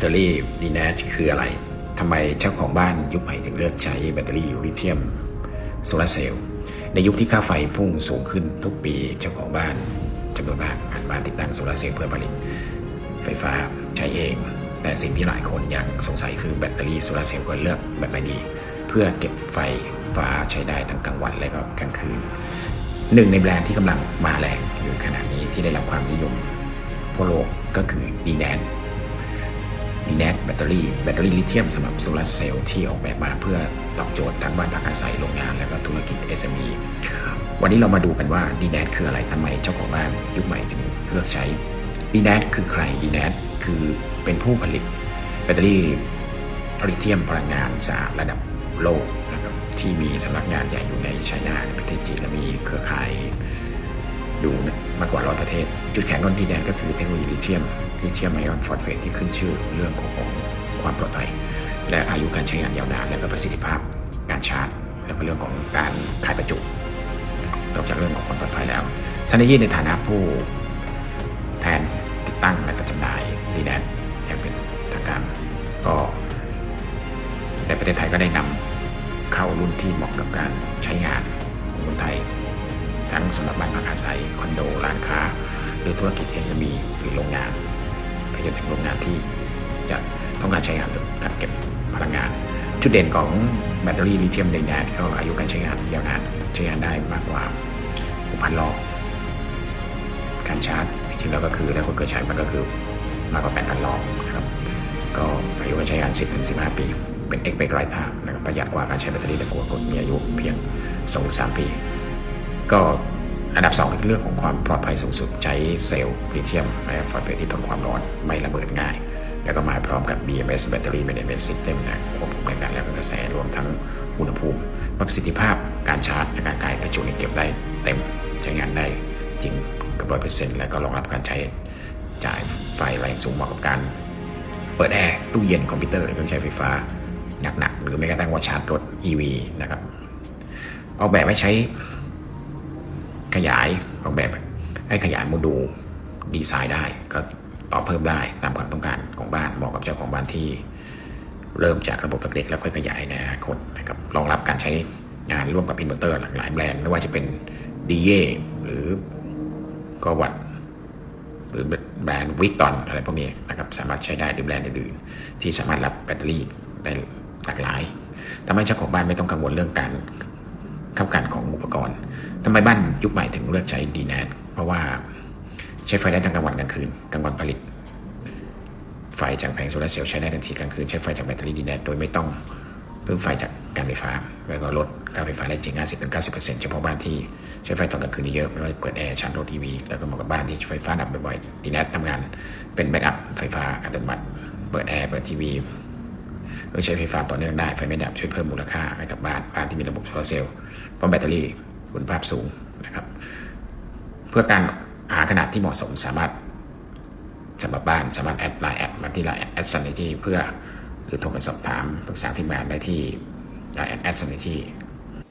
ตเตอรี่ดีแนชคืออะไรทำไมเจ้าของบ้านยุคใหม่ถึงเลือกใช้แบตเตอรี่ลิเธียมโซลาเซลล์ในยุคที่ค่าไฟพุ่งสูงขึ้นทุกปีเจ้าของบ้านจำนวนมากหันมาติดตั้งโซลาเซลล์เพื่อผลิต ไฟฟ้าใช้เอง แต่สิ่งที่หลายคนยังสงสัยคือแบตเตอรี่โซลาเซลล์ควรเลือกแบบไหนดี เพื่อเก็บไฟฟ้าใช้ได้ทั้งกลางวันและก็กลางคืนหนึ่งในแบรนด์ที่กำลังมาแรงอยู่ขณะนี้ที่ได้รับความนิยมทั่วโลกก็คือ d n a n ดีแนแบตเตอรี่แบตเตอรี่ลิเธียมสำหรับโซลาร์เซลล์ที่ออกแบบมาเพื่อตอบโจทย์ทั้งบ้านพักอาศัยโรงงานและก็ธุรกิจ SME วันนี้เรามาดูกันว่า d n a t คืออะไรทำไมเจ้าของบ้านยุคใหม่ถึงเลือกใช้ d n a t คือใคร d n a t คือเป็นผู้ผลิตแบตเตอรี่ลิเธียมพลังงานสะอาดระดับโลกนะครับที่มีสำนักงานใหญ่อยู่ในไชน่าในประเทศจีนและมีเครือข่าย อยู่มากกว่าร้อยประเทศ จุดแข็งของดีแดนก็คือเทคโนโลยีลิเธียมลิเธียมไอออนฟอสเฟตที่ขึ้นชื่อเรื่องของความปลอดภัย และอายุการใช้งานยาวนานและประสิทธิภาพ การชาร์จ และเรื่องของการขายประจุนอกจากเรื่องของความปลอดภัยแล้วซันนี่ในฐานะผู้แทนติดตั้งและก็จำหน่ายดีแดนอย่างเป็นทางการก็ในประเทศไทยก็ได้นำเข้ารุ่นที่เหมาะกับการใช้งานของคนไทย ทั้งสำหรับบ้านพักอาศัยคอนโดร้านค้า หรือธุรกิจเองจะมีหรือโรงงานไปจนถึงโรงงานที่จะต้องการใช้งานหรือการเก็บพลังงาน จุดเด่นของแบตเตอรี่ลิเธียมไดนานก็อายุการใช้งานยาวนานใช้งานได้มากกว่า6,000รอบการชาร์จจริงแล้วก็คือถ้าคนเคยใช้มันก็คือมากกว่า 8,000รอบนะครับก็อายุการใช้งาน 10-15 ปี เป็นเอ็กไปไกลทางนะครับประหยัดกว่าการใช้แบตเตอรี่ตะกั่วกดมีอายุเพียง 2-3 ปี ก็อันดับ 2 คือเรื่องของความปลอดภัยสูงสุดใช้เซลล์ลิเธียมไอออนฟอสเฟตที่ทนความร้อนไม่ระเบิดง่าย แล้วก็มาพร้อมกับ BMS Battery Management System นะควบคุมแรงดันและกระแสรวมทั้งอุณหภูมิ ประสิทธิภาพการชาร์จและการกายประจุนี่เก็บได้เต็มใช้งานได้จริงกับร้อยเปอร์เซ็นต์แล้วก็รองรับการใช้จ่ายไฟแรงสูงเหมาะกับการ เปิดแอร์ตู้เย็นคอมพิวเตอร์หรือเครื่องใช้ไฟฟ้าหนักๆหรือแม้กระทั่งว่าชาร์จรถ EV นะครับออกแบบไว้ใช้ ขยายออกแบบให้ขยายโมดูลดีไซน์ได้ ก็ต่อเพิ่มได้ตามความต้องการของบ้านเหมาะกับเจ้าของบ้านที่ เริ่มจากระบบเล็กๆแล้วค่อยขยายในอนาคตนะครับรองรับการใช้งานร่วมกับอินเวอร์เตอร์หลากหลายแบรนด์ไม่ว่าจะเป็นดีเยหรือกวัดหรือแบรนด์วิกตอนอะไรพวกนี้นะครับสามารถใช้ได้หรือแบรนด์อื่นๆที่สามารถรับแบตเตอรี่ได้หลากหลายทำให้เจ้าของบ้านไม่ต้องกังวลเรื่องการ เข้ากันของอุปกรณ์ทำไมบ้านยุคใหม่ถึงเลือกใช้ดีแนเพราะว่าใช้ไฟได้ทั้งกลางวันกลางคืนกลางวันผลิต ไฟจากแผงโซลาร์เซลล์ใช้ได้ทันทีกลางคืนใช้ไฟจากแบตเตอรี่ดีแนโดยไม่ต้องเพิ่มไฟจากการไฟฟ้าแล้วก็ลดค่าไฟฟ้าได้จริง 50-90%เฉพาะบ้านที่ใช้ไฟตอนกลางคืนเยอะไม่ว่าเปิดแอร์ชาร์จรถทีวี แล้วก็เหมาะกับบ้านที่ไฟฟ้าดับบ่อยๆดีแนทำงานเป็นแบ็กอัพไฟฟ้าอัตโนมัติ เปิดแอร์เปิดทีวี เพื่อใช้ไฟฟ้าต่อเนื่องได้ไฟไม่ดับช่วยเพิ่มมูลค่าให้กับบ้านบ้านที่มีระบบโซลาร์เซลล์พราะแบตเตอรี่คุณภาพสูงนะครับ เพื่อการหาขนาดที่เหมาะสมสามารถสำหรับบ้านสามารถแอดไลน์แอดมาที่ไลน์แอดซันนิตี้เพื่อหรือโทรไปสอบถามปรึกษาทีมงานได้ที่ไลน์แอดซันนิตี้